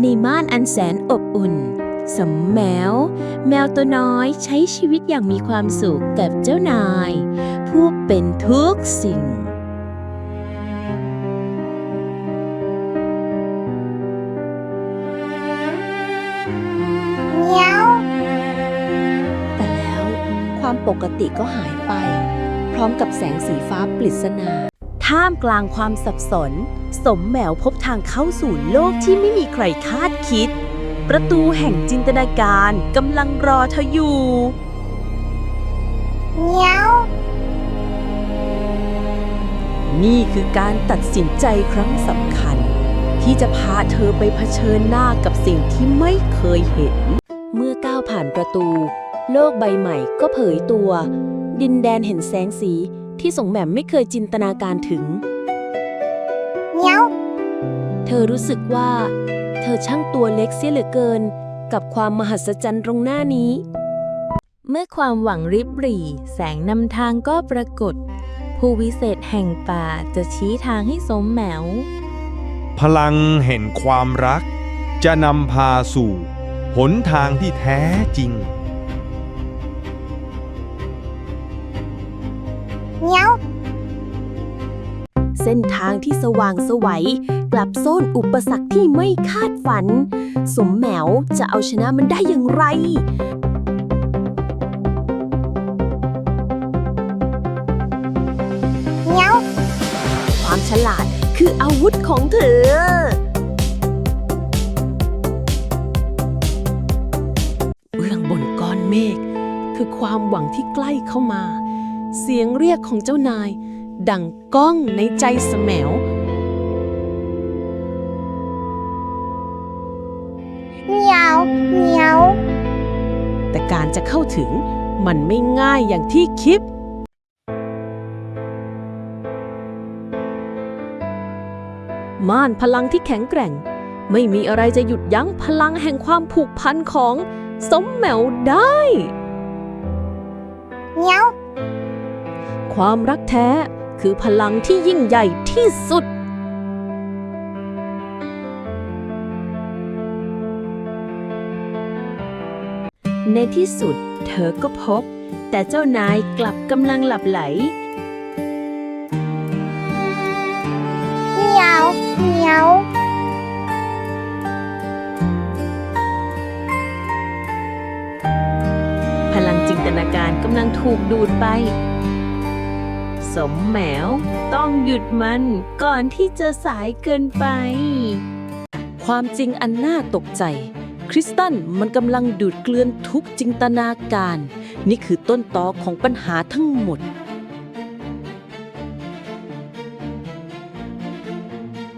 ในม่านอันแสนอบอุ่น สมแมว แมวตัวน้อยใช้ชีวิตอย่างมีความสุขกับเจ้านาย ผู้เป็นทุกสิ่งเมียวแต่แล้วความปกติก็หายไป พร้อมกับแสงสีฟ้าปริศนา ท่ามกลางความสับสน สมแหมวพบทางเข้าสู่โลกที่ไม่มีใครคาดคิด ประตูแห่งจินตนาการกำลังรอเธออยู่เมียวนี่คือการตัดสินใจครั้งสำคัญ ที่จะพาเธอไปเผชิญหน้ากับสิ่งที่ไม่เคยเห็น เมื่อก้าวผ่านประตู โลกใบใหม่ก็เผยตัว ดินแดนเห็นแสงสี ที่สงแหม่มไม่เคยจินตนาการถึงเมียว เธอรู้สึกว่า เธอช่างตัวเล็กเสียเหลือเกิน กับความมหัศจรรย์ตรงหน้านี้ เมื่อความหวังริบหรี่ แสงนำทางก็ปรากฏ ผู้วิเศษแห่งป่าจะชี้ทางให้สมแหมว พลังแห่งความรัก จะนำพาสู่ หนทางที่แท้จริง เมียวเส้นทางที่สว่างสวัยกลับโซนอุปสรรคที่ไม่คาดฝัน สมแหมวจะเอาชนะมันได้อย่างไรเมียวความฉลาดคืออาวุธของเธอ เบื้องบนก้อนเมฆคือความหวังที่ใกล้เข้ามา เสียงเรียกของเจ้านาย ดังก้องในใจสแหมวเมียวเมียว แต่การจะเข้าถึงมันไม่ง่ายอย่างที่คิด ม่านพลังที่แข็งแกร่ง ไม่มีอะไรจะหยุดยั้งพลังแห่งความผูกพันของสมแหมวได้เมียว ความรักแท้คือพลังที่ยิ่งใหญ่ที่สุด ในที่สุดเธอก็พบ แต่เจ้านายกลับกำลังหลับไหลเมียวเมียวพลังจินตนาการกำลังถูกดูดไป สมแหมว ต้องหยุดมันก่อนที่จะสายเกินไป ความจริงอันน่าตกใจ คริสตันมันกำลังดูดเกลือนทุกจินตนาการ นี่คือต้นตอของปัญหาทั้งหมด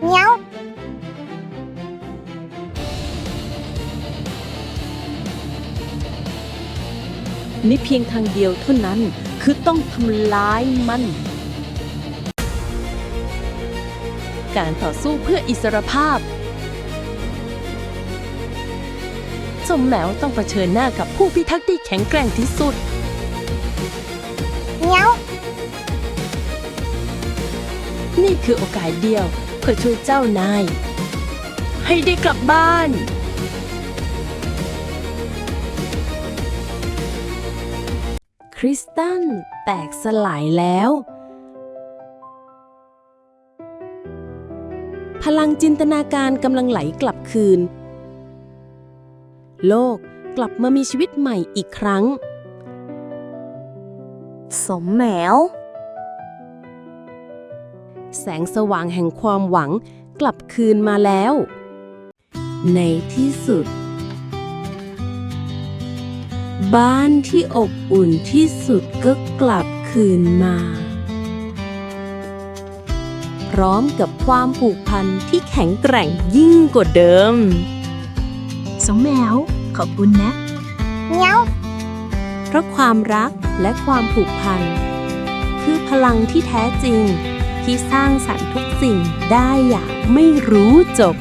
เมียวนี่เพียงทางเดียวเท่านั้น คือต้องทำลายมัน การต่อสู้เพื่ออิสรภาพสมแหมวต้องเผชิญหน้ากับผู้พิทักษ์ที่แข็งแกร่งที่สุดเมียวนี่คือโอกาสเดียวเพื่อช่วยเจ้านาย ให้ได้กลับบ้าน ริสตันแตกสลายแล้ว พลังจินตนาการกำลังไหลกลับคืน โลกกลับมามีชีวิตใหม่อีกครั้ง สมแหมว แสงสว่างแห่งความหวังกลับคืนมาแล้ว ในที่สุด บ้านที่อบอุ่นที่สุดก็กลับคืนมา พร้อมกับความผูกพันที่แข็งแกร่งยิ่งกว่าเดิมสมแมว ขอบคุณนะเมียวเพราะความรักและความผูกพัน คือพลังที่แท้จริงที่สร้างสรรค์ทุกสิ่งได้อย่างไม่รู้จบ